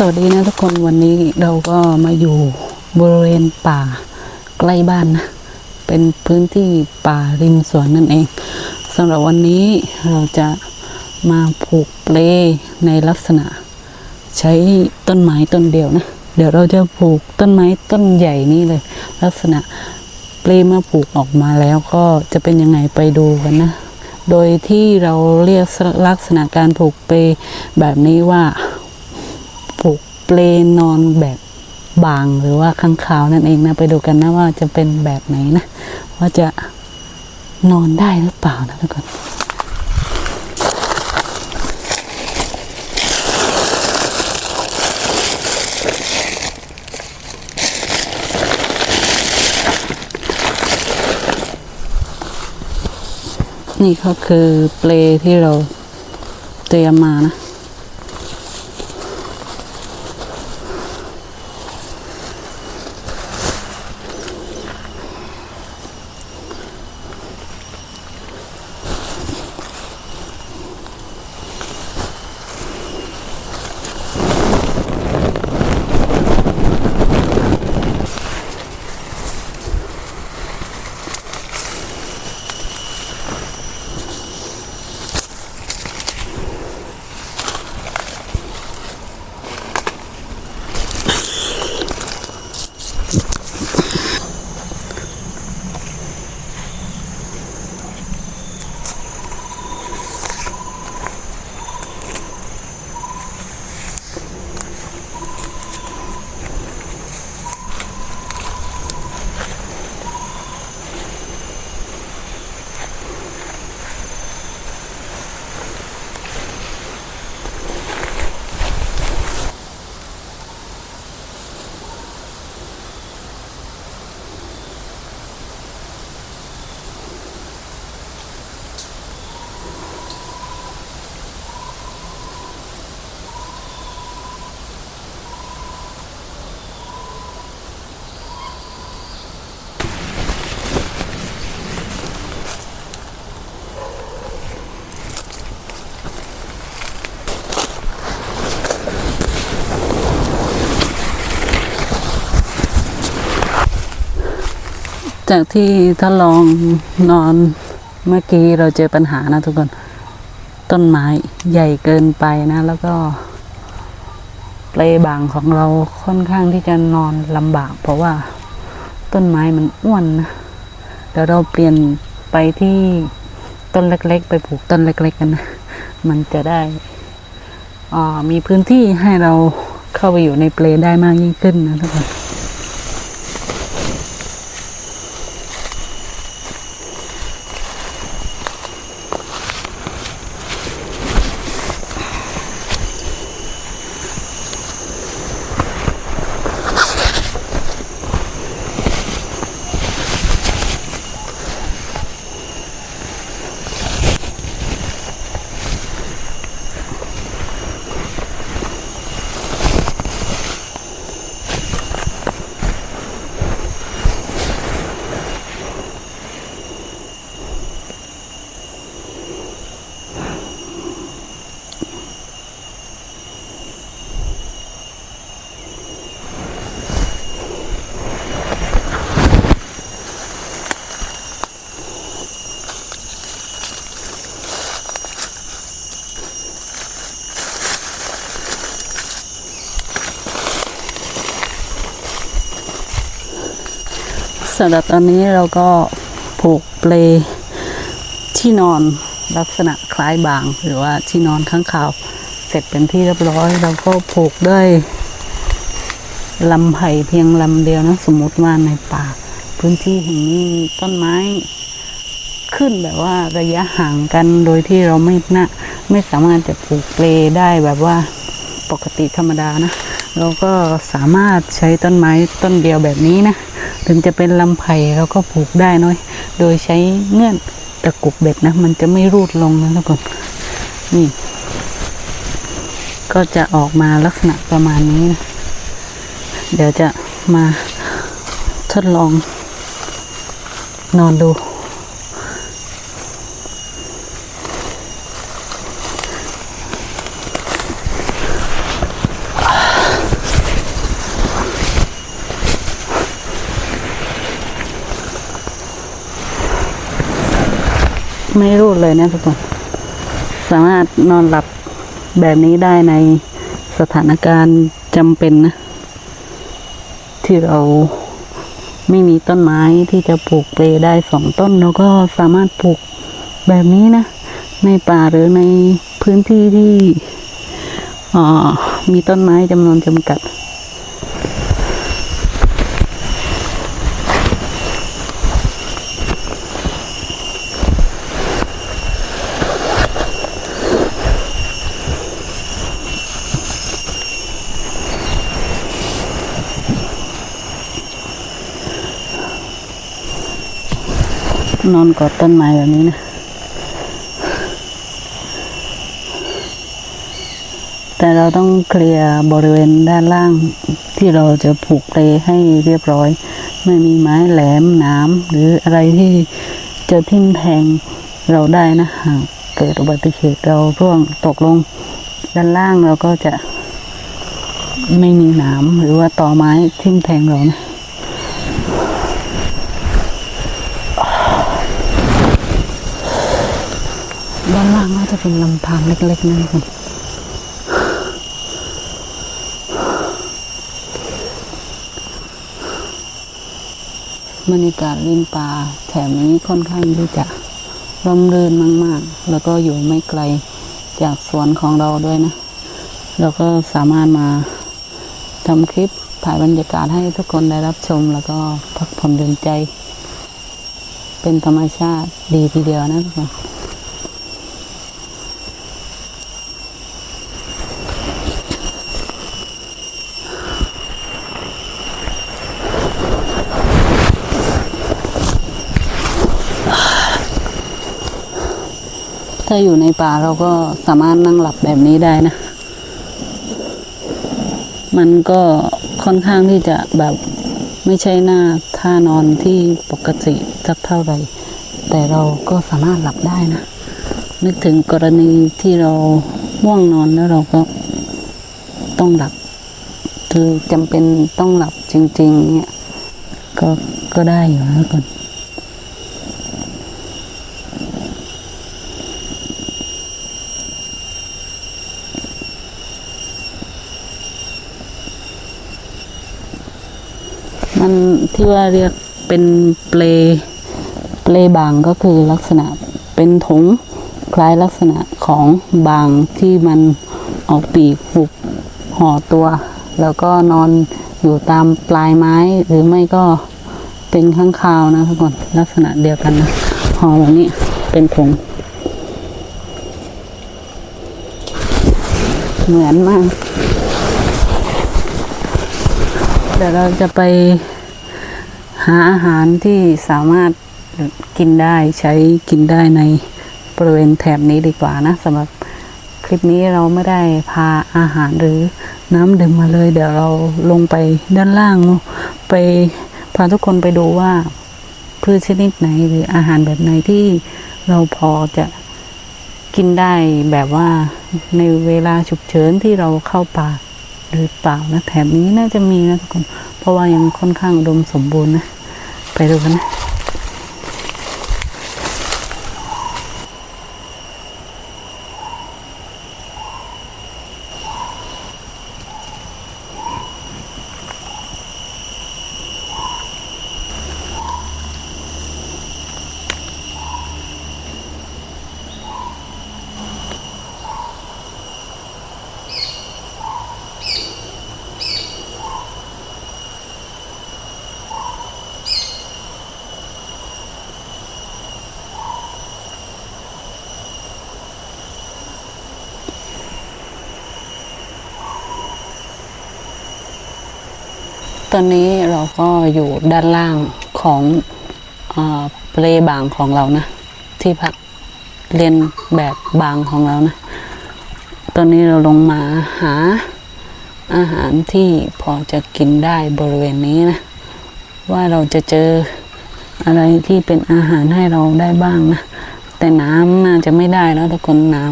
สวัสดีนะทุกคนวันนี้เราก็มาอยู่บริเวณป่าใกล้บ้านนะ เป็นพื้นที่ป่าริมสวนนั่นเองสำหรับวันนี้เราจะมาผูกเปลในลักษณะ ใช้ต้นไม้ต้นเดียวนะ เดี๋ยวเราจะผูกต้นไม้ต้นใหญ่นี่เลย ลักษณะเปลเมื่อผูกออกมาแล้วก็จะเป็นยังไงไปดูกันนะ โดยที่เราเรียกลักษณะการผูกเปลแบบนี้ว่า เปลนอนแบบบางหรือว่าข้างขาวนั่นเองนะ ไปดูกันนะว่าจะเป็นแบบไหนนะ ว่าจะนอนได้หรือเปล่านะทุกคนนี่ก็คือเปลที่เราเตรียมมานะ จากที่ทดลองนอนเมื่อกี้เราเจอปัญหานะทุกคน ต้นไม้ใหญ่เกินไปนะ แล้วก็เปลบางของเราค่อนข้างที่จะนอนลำบาก เพราะว่าต้นไม้มันอ้วนนะเดี๋ยวเราเปลี่ยนไปที่ต้นเล็กๆ ไปปลูกต้นเล็ก ๆ กันนะ มันจะได้อ่ามีพื้นที่ให้เราเข้าไปอยู่ในเปลได้มากยิ่งขึ้นนะทุกคน สำหรับตอนนี้เราก็ผูกเปลที่นอนลักษณะคล้ายบาง หรือว่าที่นอนข้างขาว เสร็จเป็นที่เรียบร้อย เราก็ผูกด้วยลำไผ่เพียงลำเดียวนะ สมมติว่าในป่า พื้นที่แห่งนี้มีต้นไม้ ขึ้นแบบว่าระยะห่างกันโดยที่เราไม่น่าไม่สามารถจะผูกเปลได้แบบว่าปกติธรรมดานะ เราก็สามารถใช้ต้นไม้ต้นเดียวแบบนี้นะ ถึงจะเป็นลำไผ่เราก็ผูกได้น้อย โดยใช้เงื่อนตะกุกเบ็ดนะ มันจะไม่รูดลงนะทุกคนนี่ ก็จะออกมาลักษณะประมาณนี้นะเดี๋ยวจะมาทดลองนอนดู เลยนะทุกคน สามารถนอนหลับแบบนี้ได้ในสถานการณ์จำเป็นนะ ที่เราไม่มีต้นไม้ที่จะปลูกเปลได้สองต้นเราก็สามารถปลูกแบบนี้นะ ในป่าหรือในพื้นที่ที่อ่ามีต้นไม้จำนวนจำกัด นอนกอดต้นไม้แบบนี้นะ แต่เราต้องเคลียร์บริเวณด้านล่างที่เราจะผูกเปลให้เรียบร้อย ไม่มีไม้แหลมหน้ำหรืออะไรที่จะทิ่มแทงเราได้นะหากเกิดอุบัติเหตุเราร่วงตกลง ด้านล่างเราก็จะไม่มีหนามหรือว่าต่อไม้ทิ่มแทงเรานะ ด้านล่างก็จะเป็นลำธารเล็กๆนะครับบรรยากาศริมป่าแถบนี้ค่อนข้างที่จะร่มรื่นมาก ๆ แล้วก็อยู่ไม่ไกลจากสวนของเราด้วยนะ เราก็สามารถมาทำคลิปถ่ายบรรยากาศให้ทุกคนได้รับชม แล้วก็พักผ่อนเดินใจ เป็นธรรมชาติดีทีเดียวนะทุกคน ถ้าอยู่ในป่าเราก็สามารถนั่งหลับแบบนี้ได้นะ มันก็ค่อนข้างที่จะแบบไม่ใช่หน้าท่านอนที่ปกติสักเท่าไหร่ แต่เราก็สามารถหลับได้นะ นึกถึงกรณีที่เราง่วงนอนแล้วเราก็ต้องหลับ คือจำเป็นต้องหลับจริง ๆ เนี่ย ก็ก็ได้อยู่นะก่อนมัน ที่ว่าเรียกเป็นเปลเปลบางก็คือลักษณะเป็นถุงคล้ายลักษณะของบางที่มันออกปีกหุบห่อตัว แล้วก็นอนอยู่ตามปลายไม้หรือไม่ก็เป็นข้างคาวนะทุกคนลักษณะเดียวกันนะห่อแบบนี้เป็นถุงเหมือนมาก เดี๋ยวเราจะไป หาอาหารที่สามารถกินได้ใช้กินได้ในบริเวณแถบนี้ดีกว่านะสำหรับคลิปนี้เราไม่ได้พาอาหารหรือน้ำดื่มมาเลย เดี๋ยวเราลงไปด้านล่างไปพาทุกคนไปดูว่าพืชชนิดไหนหรืออาหารแบบไหนที่เราพอจะกินได้แบบว่าในเวลาฉุกเฉินที่เราเข้าป่า หรือเปล่านะแถบนี้น่าจะมีนะทุกคน เพราะว่ายังค่อนข้างอุดมสมบูรณ์นะ ไปดูกันนะ ตอนนี้เราก็อยู่ด้านล่างของเปลบางของเรานะ ที่พักเรียนแบบบางของเรานะ ตอนนี้เราลงมาหาอาหารที่พอจะกินได้บริเวณนี้นะ ว่าเราจะเจออะไรที่เป็นอาหารให้เราได้บ้างนะ แต่น้ำน่าจะไม่ได้แล้วทุกคนน้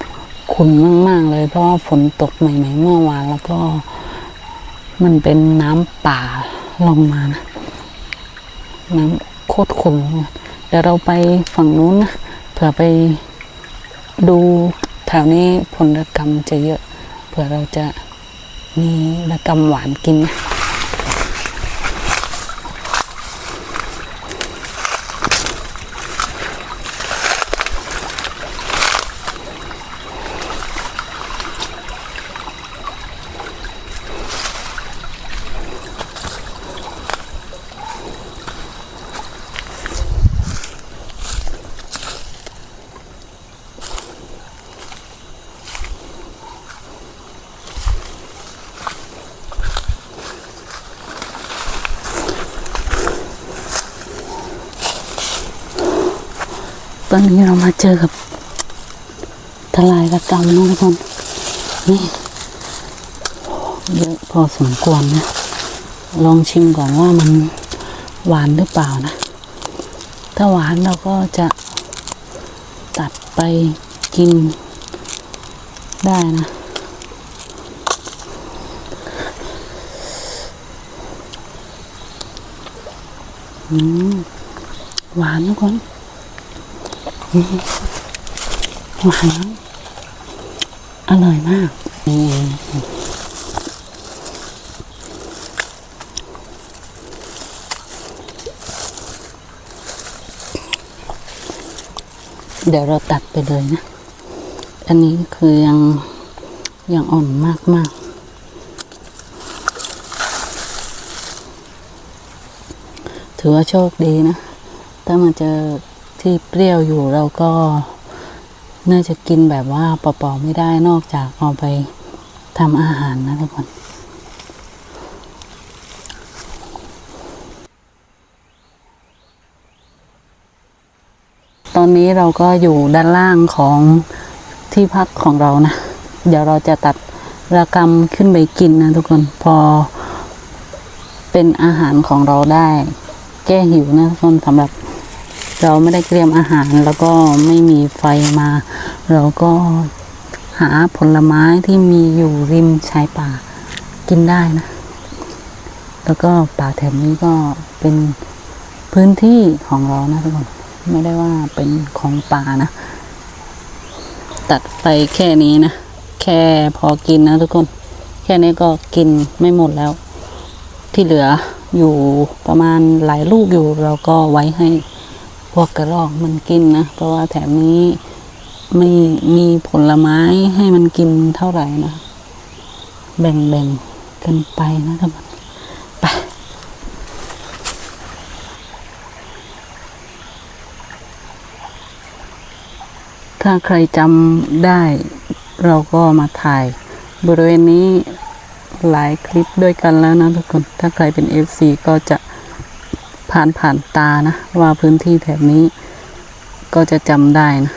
ำขุ่นมาก ๆ เลยเพราะว่าฝนตกใหม่ ๆ เมื่อวานแล้วก็ มันเป็นน้ำป่าลงมานะ น้ำโคตรขุ่นเลยเดี๋ยวเราไปฝั่งนู้นนะเผผื่อไปดูแถวนี้ผลกรรมจะเยอะ เผื่อเราจะมีระกรรมหวานกินนะ ตอนนี้เรามาเจอกับทลายระกรรมนะทุกคนนี่เยอะพอสมควรนะ ลองชิมก่อนว่ามันหวานหรือเปล่านะ ถ้าหวานเราก็จะตัดไปกินได้นะหวานทุกคน หวานอร่อยมากนี่เดี๋ยวเราตัดไปเลยนะ อันนี้คือยังยังอ่อนมากมากถือว่าโชคดีนะ ถ้ามาเจอ ที่เปรี้ยวอยู่เราก็น่าจะกินแบบว่าเปล่าๆไม่ได้นอกจากเอาไปทำอาหารนะทุกคนตอนนี้เราก็อยู่ด้านล่างของที่พักของเรานะ เดี๋ยวเราจะตัดระกำขึ้นไปกินนะทุกคนพอเป็นอาหารของเราได้ แก้หิวนะทุกคนสำหรับ เราไม่ได้เตรียมอาหารแล้วก็ไม่มีไฟมา เราก็หาผลไม้ที่มีอยู่ริมชายป่ากินได้นะ แล้วก็ป่าแถบนี้ก็เป็นพื้นที่ของเรานะทุกคนไม่ได้ว่าเป็นของป่านะ ตัดไปแค่นี้นะ แค่พอกินนะทุกคน แค่นี้ก็กินไม่หมดแล้ว ที่เหลืออยู่ประมาณหลายลูกอยู่เราก็ไว้ให้ พวกกระรอกมันกินนะ เพราะว่าแถบนี้ไม่มีผลไม้ให้มันกินเท่าไหร่นะ แบ่งๆกันไปนะทุกคนไปถ้าใครจำได้เราก็มาถ่ายบริเวณนี้หลายคลิปด้วยกันแล้วนะทุกคน ถ้าใครเป็น FC ก็จะ ผ่านผ่านตานะ ว่าพื้นที่แถบนี้ก็จะจำได้นะ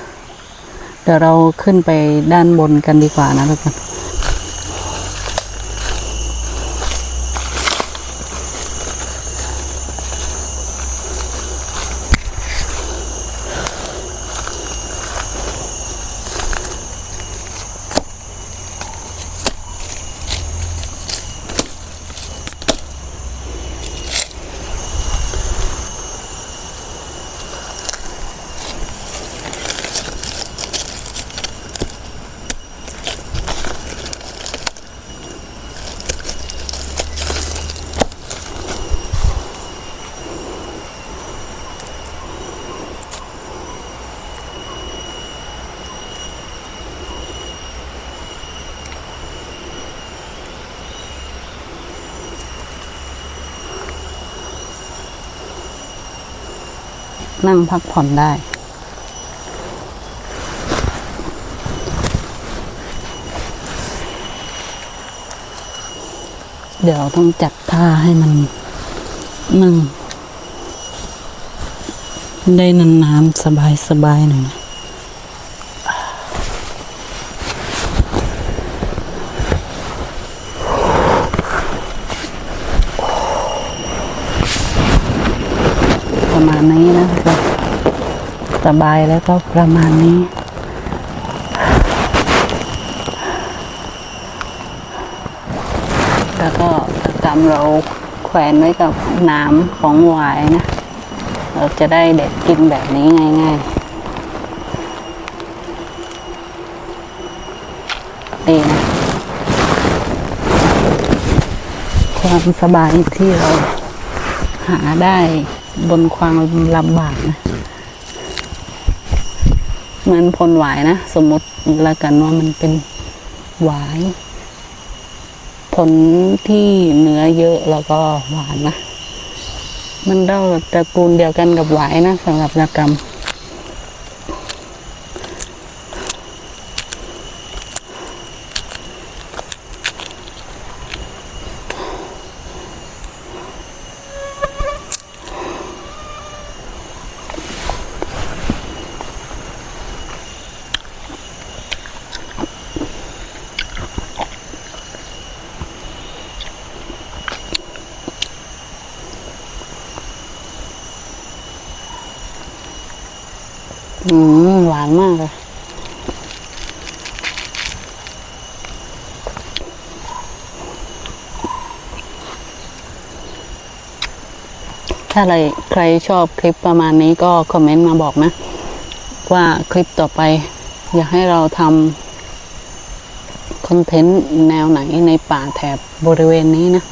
เดี๋ยวเราขึ้นไปด้านบนกันดีกว่านะทุกคน นั่งพักผ่อนได้เดี๋ยวต้องจัดท่าให้มันนั่งได้นานๆสบายๆหน่อย มาณนี้นะคะสบายแล้วก็ประมาณนี้ แล้วก็กำเราแขวนไว้กับน้ำของหวายนะ เราจะได้เด็ดกินแบบนี้ง่ายๆดีนะความสบายที่เราหาได้ บนความลำบากนะ เหมือนผลหวายนะ สมมติละกันว่ามันเป็นหวาย ผลที่เนื้อเยอะแล้วก็หวานนะ มันเด้าตระกูลเดียวกันกับหวายนะสำหรับระกรรม อื มากเลยถ้าอะไรใครชอบคลิปประมาณนี้ก็คอมเมนต์มาบอกนะ ว่าคลิปต่อไป อยากให้เราทำคอนเทนต์แนวไหนในป่าแถบบริเวณนี้นะ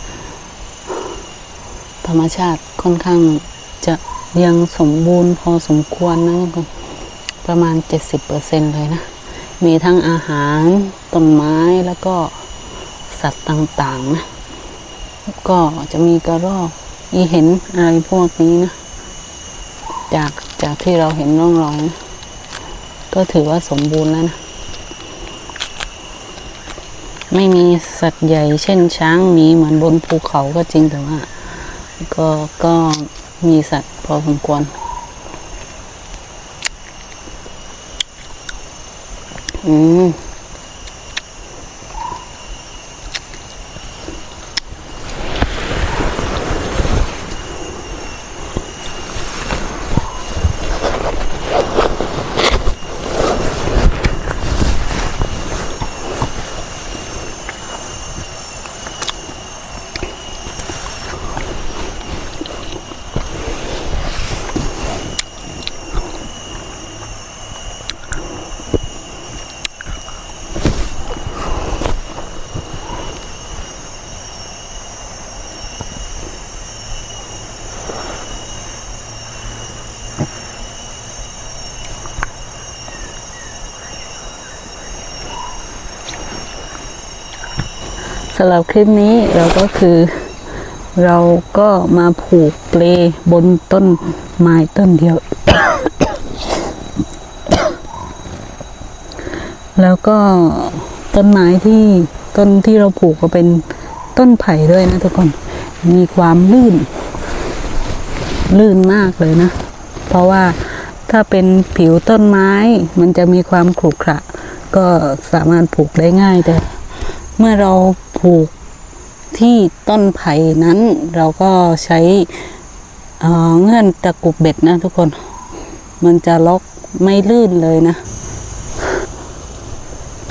ธรรมชาติค่อนข้างจะยังสมบูรณ์พอสมควรนะทุกคน ประมาณ 70%เลยนะ มีทั้งอาหารต้นไม้แล้วก็สัตว์ต่างๆนะก็จะมีกระรอกอีเห็นอะไรพวกนี้นะ จากจากที่เราเห็นร่องรอยนะก็ถือว่าสมบูรณ์แล้วนะ ไม่มีสัตว์ใหญ่เช่นช้างหมีเหมือนบนภูเขาก็จริงแต่ว่า ก็ก็มีสัตว์พอสมควร อืำหรับคลิปนี้เราก็คือ เราก็มาผูกเปลบนต้นไม้ต้นเดียว แล้วก็ต้นไม้ที่ต้นที่เราผูกก็เป็นต้นไผ่ด้วยนะทุกคนมีความลื่น ลื่นมากเลยนะ เพราะว่าถ้าเป็นผิวต้นไม้มันจะมีความขรุขระ ก็สามารถผูกได้ง่ายแต่ เมื่อเราผูกที่ต้นไผ่นั้น เราก็ใช้เเงื่อนตะกุบเบ็ดนะทุกคน มันจะล็อกไม่ลื่นเลยนะ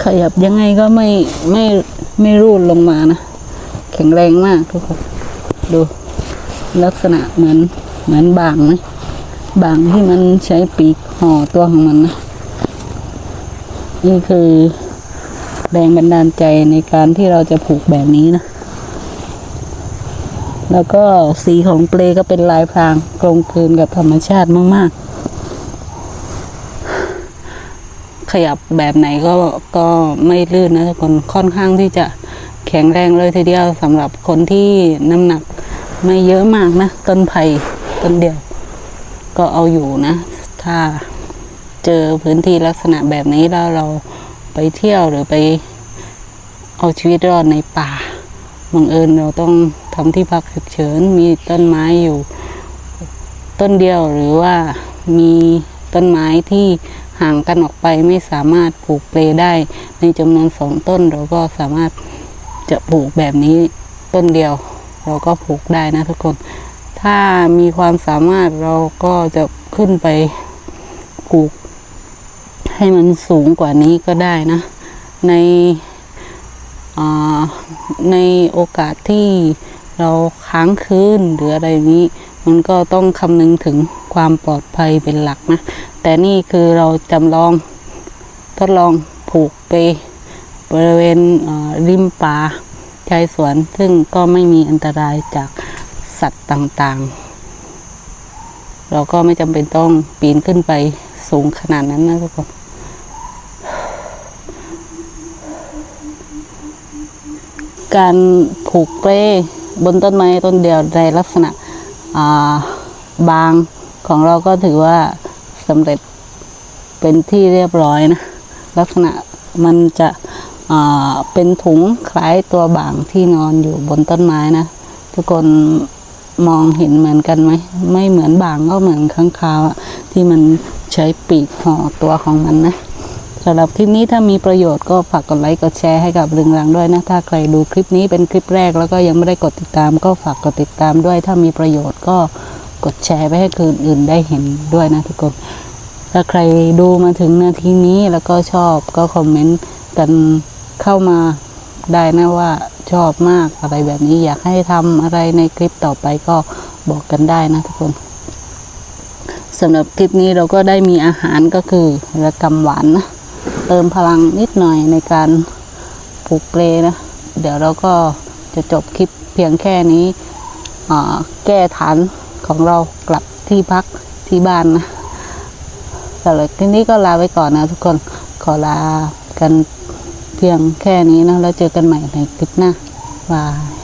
ขยับยังไงก็ไม่ไม่ไม่รูดลงมานะ แข็งแรงมากทุกคน ดูลักษณะเหมือนเหมือนบางนะบางที่มันใช้ปีกห่อตัวของมันนะ นี่คือ แรงบันดาลใจในการที่เราจะผูกแบบนี้นะ แล้วก็สีของเปลก็เป็นลายพรางกลมกลืนกับธรรมชาติมาก ๆ ขยับแบบไหนก็ก็ไม่ลื่นนะทุกคนค่อนข้างที่จะแข็งแรงเลยทีเดียวสำหรับคนที่น้ำหนักไม่เยอะมากนะ ต้นไผ่ต้นเดียว ก็เอาอยู่นะ ถ้าเจอพื้นที่ลักษณะแบบนี้แล้วเรา ไปเที่ยวหรือไปเอาชีวิตรอดในป่าบังเอิญเราต้องทำที่พักฉุกเฉินมีต้นไม้อยู่ ต้นเดียวหรือว่ามีต้นไม้ที่ห่างกันออกไปไม่สามารถปลูกเปลได้ ในจำนวนสองต้นเราก็สามารถจะปลูกแบบนี้ต้นเดียว เราก็ปลูกได้นะทุกคน ถ้ามีความสามารถเราก็จะขึ้นไปปลูก ให้มันสูงกว่านี้ก็ได้นะ ในในโอกาสที่เราค้างคืนหรืออะไรนี้ มันก็ต้องคำนึงถึงความปลอดภัยเป็นหลักนะ แต่นี่คือเราจำลองทดลองผูกไปบริเวณเริมป่าชายสวน ซึ่งก็ไม่มีอันตรายจากสัตว์ต่างๆ เราก็ไม่จำเป็นต้องปีนขึ้นไปสูงขนาดนั้นนะทุกคน การผูกเปลบนต้นไม้ต้นเดียวในลักษณะาบางของเราก็ถือว่าสำเร็จเป็นที่เรียบร้อยนะ ลักษณะมันจะเป็นถุงคล้ายตัวบางที่นอนอยู่บนต้นไม้นะ ทุกคนมองเห็นเหมือนกันไหม ไม่เหมือนบางก็เหมือนข้างคาวะที่มันใช้ปีกห่อตัวของมันนะ สำหรับคลิปนี้ถ้ามีประโยชน์ก็ฝากกดไลค์กดแชร์ให้กับเรืองรังด้วยนะ ถ้าใครดูคลิปนี้เป็นคลิปแรกแล้วก็ยังไม่ได้กดติดตาม ก็ฝากกดติดตามด้วย ถ้ามีประโยชน์ก็กดแชร์ไปให้คนอื่นได้เห็นด้วยนะทุกคน ถ้าใครดูมาถึงนาทีนี้แล้วก็ชอบก็คอมเมนต์กันเข้ามาได้นะว่าชอบมากอะไรแบบนี้อยากให้ทำอะไรในคลิปต่อไปก็บอกกันได้นะทุกคนสำหรับคลิปนี้เราก็ได้มีอาหารก็คือระกำหวานนะ เติมพลังนิดหน่อยในการผูกเปลนะ เดี๋ยวเราก็จะจบคลิปเพียงแค่นี้แก้ฐานของเรากลับที่พักที่บ้านนะสำหรับคลิปนี้ก็ลาไปก่อนนะทุกคนขอลากันเพียงแค่นี้นะแล้วเจอกันใหม่ในคลิปหน้าบาย